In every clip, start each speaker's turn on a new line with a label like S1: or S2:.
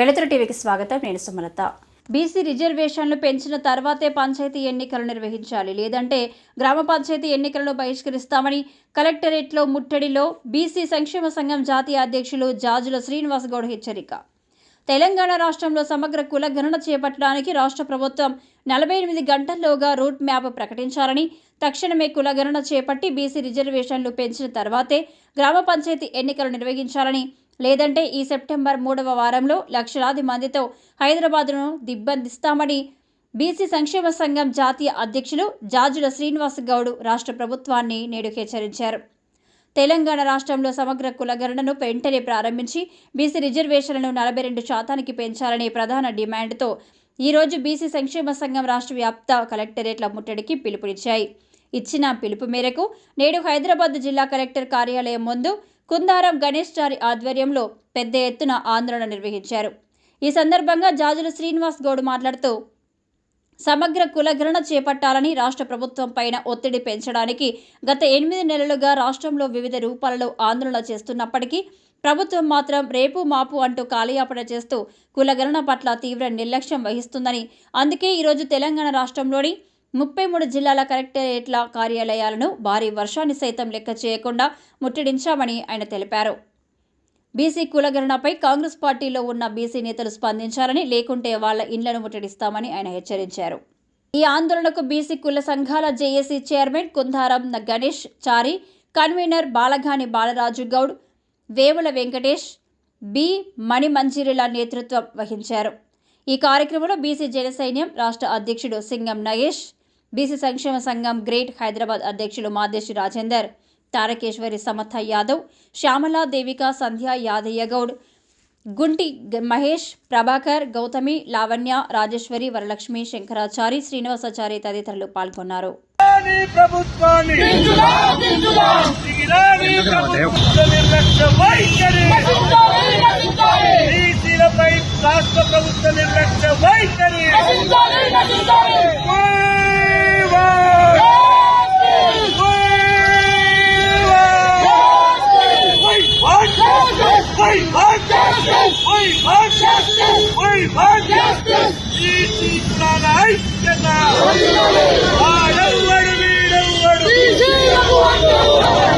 S1: వెలుతురు టీవీకి స్వాగతం. నేను సుమలత. బీసీ రిజర్వేషన్లు పెంచిన తర్వాతే పంచాయతీ ఎన్నికలు నిర్వహించాలి. లేదంటే గ్రామ పంచాయతీ ఎన్నికలను బహిష్కరిస్తామని కలెక్టరేట్లో ముట్టడిలో బీసీ సంక్షేమ సంఘం జాతీయ అధ్యక్షులు జాజుల శ్రీనివాస్ గౌడ్ హెచ్చరిక. తెలంగాణ రాష్ట్రంలో సమగ్ర కుల గణన చేపట్టడానికి రాష్ట్ర ప్రభుత్వం నలభై ఎనిమిది గంటల్లోగా రూట్ మ్యాప్ ప్రకటించాలని తక్షణమే కుల గణన చేపట్టి బీసీ రిజర్వేషన్లు పెంచిన తర్వాతే గ్రామ పంచాయతీ ఎన్నికలు నిర్వహించాలని లేదంటే ఈ సెప్టెంబర్ మూడవ వారంలో లక్షలాది మందితో హైదరాబాద్ను దిబ్బందిస్తామని బీసీ సంక్షేమ సంఘం జాతీయ అధ్యక్షులు జాజుల శ్రీనివాస్ గౌడ్ రాష్ట్ర ప్రభుత్వాన్ని నేడు హెచ్చరించారు. తెలంగాణ రాష్ట్రంలో సమగ్ర కులగణనను వెంటనే ప్రారంభించి బీసీ రిజర్వేషన్లను నలభై రెండు శాతానికి పెంచాలనే ప్రధాన డిమాండ్తో ఈరోజు బీసీ సంక్షేమ సంఘం రాష్ట్ర వ్యాప్త కలెక్టరేట్ల ముట్టడికి పిలుపునిచ్చాయి. ఇచ్చిన పిలుపు మేరకు నేడు హైదరాబాద్ జిల్లా కలెక్టర్ కార్యాలయం ముందు కుందారం గణేష్ చారి ఆధ్వర్యంలో పెద్ద ఎత్తున ఆందోళన నిర్వహించారు. ఈ సందర్భంగా జాజుల శ్రీనివాస్ గౌడ్ మాట్లాడుతూ సమగ్ర కులగణన చేపట్టాలని రాష్ట్ర ప్రభుత్వం పైన ఒత్తిడి పెంచడానికి గత ఎనిమిది నెలలుగా రాష్ట్రంలో వివిధ రూపాలలో ఆందోళన చేస్తున్నప్పటికీ ప్రభుత్వం మాత్రం రేపు మాపు అంటూ కాలయాపన చేస్తూ కులగణన పట్ల తీవ్ర నిర్లక్ష్యం వహిస్తుందని అందుకే ఈరోజు తెలంగాణ రాష్ట్రంలోని ముప్పై మూడు జిల్లాల కలెక్టరేట్ల కార్యాలయాలను భారీ వర్షాన్ని సైతం లెక్క చేయకుండా ముట్టడించామని ఆయన తెలిపారు. బీసీ కులగణనపై కాంగ్రెస్ పార్టీలో ఉన్న బీసీ నేతలు స్పందించాలని లేకుంటే వాళ్ళ ఇండ్లను ముట్టడిస్తామని ఆయన హెచ్చరించారు. ఈ ఆందోళనకు బీసీ కుల సంఘాల JAC chairman Kundaram Ganesh Chari convener Balagani Balaraju Goud Vemula Venkatesh B మణిమంజిరిల నేతృత్వం వహించారు. ఈ కార్యక్రమంలో బీసీ జనసైన్యం రాష్ట్ర అధ్యక్షుడు సింగం నగేష్ బీసీ సంక్షేమ సంఘం గ్రేట్ హైదరాబాద్ అధ్యక్షులు మాదేశి రాజేందర్ తారకేశ్వరి సమర్థ యాదవ్ శ్యామలా దేవిక సంధ్య యాదయ్య గౌడ్ గుంటి మహేష్ ప్రభాకర్ గౌతమి లావణ్య రాజేశ్వరి వరలక్ష్మి శంకరాచారి శ్రీనివాసాచారి తదితరులు పాల్గొన్నారు.
S2: రాష్ట్ర ప్రభుత్వ నిర్లక్ష్య వైఖరి We want- We want- We want justice. We want justice. We want justice. BC కులాల ఐక్యత వాడెవ్వడు వీడెవ్వడు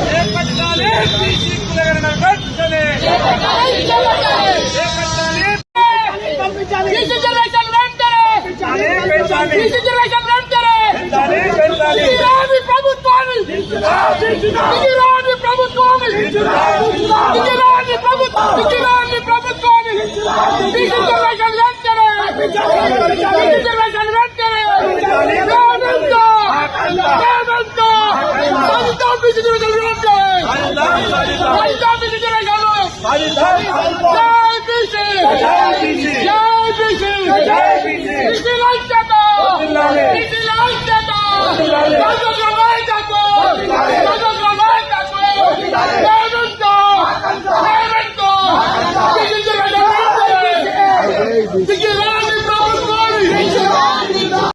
S2: చేపట్టాలి బీసీ కులగణన వెంటనే చేపట్టాలి
S3: రిజర్వేషన్ వెంటనే
S2: పెంచాలి
S3: రిజర్వేషన్ వెంటనే
S2: పెంచాలి పెంచాలి
S3: దిగిరాని ప్రభుత్వాన్ని దిగిరాని ప్రభుత్వం దిగిరాని ప్రభుత్వాన్ని రిజర్వేషన్ వెంటనే రిజర్వేషన్ వెంటనే లేదంటో లేదంటో సాధిద్దాం రిజర్వేషన్ వెంటనే సాధిద్దాం రిజర్వేషన్ జై బీసీ
S2: జై బీసీ.
S3: జై బీసీ
S2: జై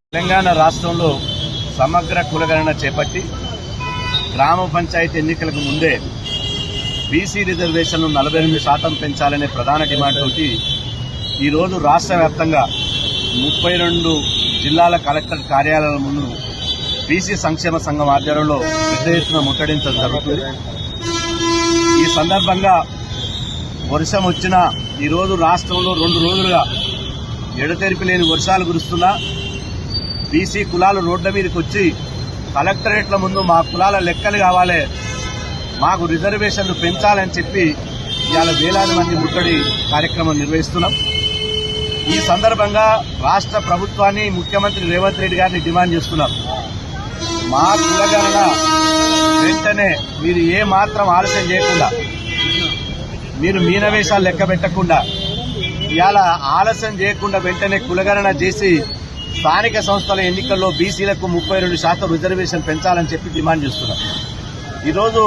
S2: తెలంగాణ రాష్ట్రంలో సమగ్ర కులగణన చేపట్టి గ్రామ పంచాయతీ ఎన్నికలకు ముందే బీసీ రిజర్వేషన్ను నలభై ఎనిమిది శాతం పెంచాలనే ప్రధాన డిమాండ్ తోటి ఈరోజు రాష్ట్ర వ్యాప్తంగా ముప్పై రెండు జిల్లాల కలెక్టర్ కార్యాలయాల ముందు బీసీ సంక్షేమ సంఘం ఆధ్వర్యంలో పెద్ద ఎత్తున ముట్టడించడం జరుగుతుంది. ఈ సందర్భంగా వర్షం వచ్చిన ఈరోజు రాష్ట్రంలో రెండు రోజులుగా ఎడతెరిపి లేని వర్షాలు కురుస్తున్నా బీసీ కులాలు రోడ్ల మీదకి వచ్చి కలెక్టరేట్ల ముందు మా కులాల లెక్కలు కావాలి మాకు రిజర్వేషన్లు పెంచాలని చెప్పి ఇవాళ వేలాది మంది ముట్టడి కార్యక్రమం నిర్వహిస్తున్నాం. ఈ సందర్భంగా రాష్ట్ర ప్రభుత్వాన్ని ముఖ్యమంత్రి రేవంత్ రెడ్డి గారిని డిమాండ్ చేస్తున్నాం. మా కులగణన వెంటనే మీరు ఏ మాత్రం ఆలస్యం చేయకుండా మీరు మీనవేశాలు లెక్క పెట్టకుండా ఇవాళ ఆలస్యం చేయకుండా వెంటనే కులగణన చేసి స్థానిక సంస్థల ఎన్నికల్లో బీసీలకు ముప్పై రెండు శాతం రిజర్వేషన్ పెంచాలని చెప్పి డిమాండ్ చేస్తున్నాం. ఈరోజు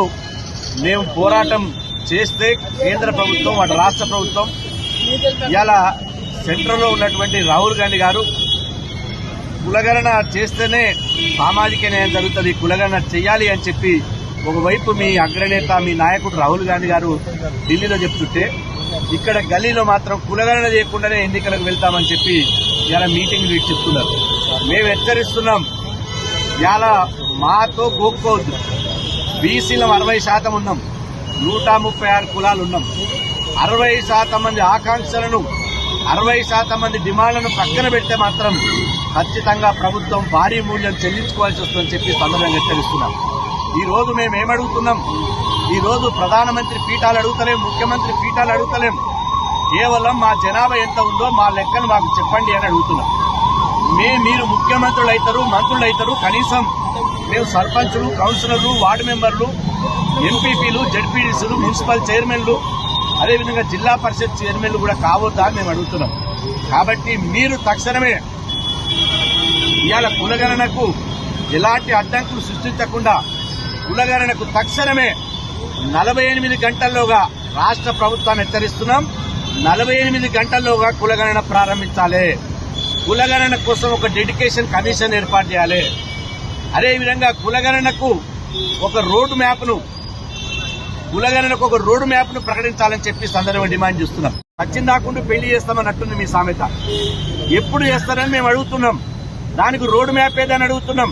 S2: మేము పోరాటం చేస్తే కేంద్ర ప్రభుత్వం అటు రాష్ట్ర ప్రభుత్వం ఇవాళ సెంట్రల్లో ఉన్నటువంటి రాహుల్ గాంధీ గారు కులగణన చేస్తేనే సామాజిక న్యాయం జరుగుతుంది. కులగణన చేయాలి అని చెప్పి ఒకవైపు మీ అగ్రనేత మీ నాయకుడు రాహుల్ గాంధీ గారు ఢిల్లీలో చెప్తుంటే ఇక్కడ గల్లీలో మాత్రం కులగణన చేయకుండానే ఎన్నికలకు వెళ్తామని చెప్పి ఇలా మీటింగ్ చెప్తున్నారు. మేము హెచ్చరిస్తున్నాం. ఇలా మాతో గోక్కోవద్దు బీసీలో అరవై శాతం ఉన్నాం. నూట ముప్పై ఆరు కులాలు ఉన్నాం. అరవై శాతం మంది ఆకాంక్షలను అరవై శాతం మంది డిమాండ్లను పక్కన పెడితే మాత్రం ఖచ్చితంగా ప్రభుత్వం భారీ మూల్యం చెల్లించుకోవాల్సి వస్తుందని చెప్పి సందర్భంగా హెచ్చరిస్తున్నాం. ఈ రోజు మేము ఏమడుగుతున్నాం? ఈ రోజు ప్రధానమంత్రి పీఠాలు అడుగుతలేం ముఖ్యమంత్రి పీఠాలు అడుగుతలేం. కేవలం మా జనాభా ఎంత ఉందో మా లెక్కను మాకు చెప్పండి అని అడుగుతున్నాం. మే మీరు ముఖ్యమంత్రులు అవుతారు మంత్రులు అవుతారు కనీసం మేము సర్పంచులు కౌన్సిలర్లు వార్డు మెంబర్లు ఎంపీపీలు జడ్పీడీసీలు మున్సిపల్ చైర్మన్లు అదేవిధంగా జిల్లా పరిషత్ చైర్మన్లు కూడా కావద్దా అని మేము అడుగుతున్నాం. కాబట్టి మీరు తక్షణమే ఇవాళ కులగణనకు ఎలాంటి అడ్డంకులు సృష్టించకుండా కులగణనకు తక్షణమే నలభై ఎనిమిది గంటల్లోగా రాష్ట్ర ప్రభుత్వాన్ని హెచ్చరిస్తున్నాం. నలభై ఎనిమిది గంటల్లోగా కులగణన ప్రారంభించాలి. కులగణన కోసం ఒక డెడికేషన్ కమిషన్ ఏర్పాటు చేయాలి. అదేవిధంగా కులగణనకు ఒక రోడ్ మ్యాప్ను కులగణనకు ఒక రోడ్ మ్యాప్ను ప్రకటించాలని చెప్పి సందర్భంగా డిమాండ్ చేస్తున్నాం. వచ్చిందాకుండా పెళ్ళి చేస్తామన్నట్టుంది మీ సామెత. ఎప్పుడు చేస్తారని మేము అడుగుతున్నాం. దానికి రోడ్ మ్యాప్ ఏదని అడుగుతున్నాం.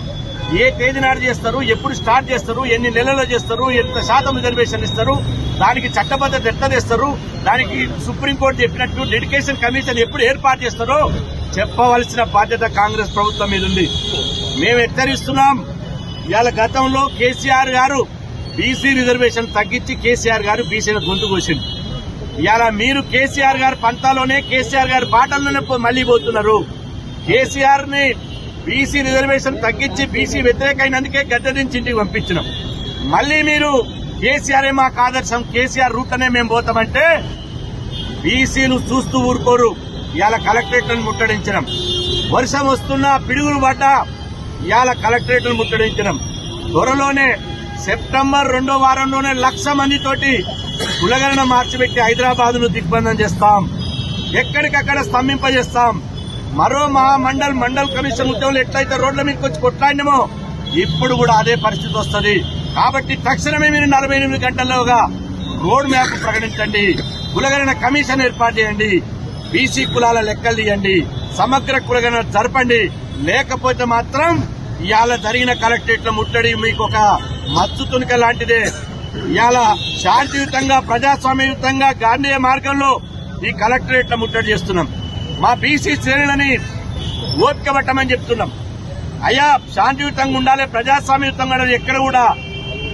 S2: ఏ తేదీ నాడు చేస్తారు ఎప్పుడు స్టార్ట్ చేస్తారు ఎన్ని నెలల్లో చేస్తారు ఎంత శాతం రిజర్వేషన్ ఇస్తారు దానికి చట్టబద్ధత ఎట్లా తెస్తారు దానికి సుప్రీంకోర్టు చెప్పినట్టు డెడికేషన్ కమిషన్ ఎప్పుడు ఏర్పాటు చేస్తారో చెప్పవలసిన బాధ్యత కాంగ్రెస్ ప్రభుత్వం మీద ఉంది. మేము హెచ్చరిస్తున్నాం. ఇవాళ గతంలో కేసీఆర్ గారు బీసీ రిజర్వేషన్ తగ్గించి కేసీఆర్ గారు బీసీల గొంతు కోసిండు ఇవాళ మీరు కేసీఆర్ గారి పంతాలోనే కేసీఆర్ గారి బాటల్లోనే మళ్ళీ పోతున్నారు. కేసీఆర్ని బీసీ రిజర్వేషన్ తగ్గించి బీసీ వ్యతిరేకైనందుకే గద్దె నుంచి ఇంటికి పంపించినాం. మళ్ళీ మీరు కేసీఆర్ మాకు ఆదర్శం? కేసీఆర్ రూట్లోనే మేము పోతామంటే బీసీలు చూస్తూ ఊరుకోరు. ఇవాళ కలెక్టరేట్లను ముట్టడించడం వర్షం వస్తున్నా పిడుగులు పడ్డా ఇవాళ కలెక్టరేట్లను ముట్టడించడం త్వరలోనే సెప్టెంబర్ రెండో వారంలోనే లక్ష మందితోటి కులగణన మార్చిపెట్టి హైదరాబాద్ను దిగ్బంధం చేస్తాం. ఎక్కడికక్కడ స్తంభింపజేస్తాం. మరో మహా మండల్ కమిషన్ ఉద్యోగులు ఎట్లయితే రోడ్ల మీదకి వచ్చి కొట్లాడినమో ఇప్పుడు కూడా అదే పరిస్థితి వస్తుంది. కాబట్టి తక్షణమే మీరు నలభై ఎనిమిది గంటల్లోగా రోడ్ మ్యాప్ ప్రకటించండి. కులగణన కమిషన్ ఏర్పాటు చేయండి. బీసీ కులాల లెక్కలు తీయండి. సమగ్ర కులగణన జరపండి. లేకపోతే మాత్రం ఇవాళ జరిగిన కలెక్టరేట్ల ముట్టడి మీకు ఒక మత్తు తునిక లాంటిదే. ఇవాళ శాంతియుతంగా ప్రజాస్వామ్యయుతంగా గాంధీయ మార్గంలో ఈ కలెక్టరేట్ల ముట్టడి చేస్తున్నాం. మా బీసీ శ్రేణులని ఓపిక పట్టమని చెప్తున్నాం. అయ్యా శాంతియుతంగా ఉండాలి ప్రజాస్వామ్యయుతంగా ఎక్కడ కూడా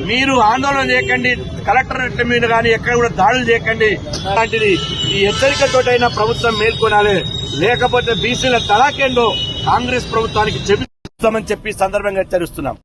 S2: మీరు ఆందోళన చేయకండి కలెక్టరేట్ల మీద కానీ ఎక్కడ కూడా దాడులు చేయకండి. అలాంటిది ఈ హెచ్చరికతోటైనా ప్రభుత్వం మేల్కొనాలి. లేకపోతే బీసీల తలాకేందో కాంగ్రెస్ ప్రభుత్వానికి చెబుతామని చెప్పి సందర్భంగా హెచ్చరిస్తున్నాం.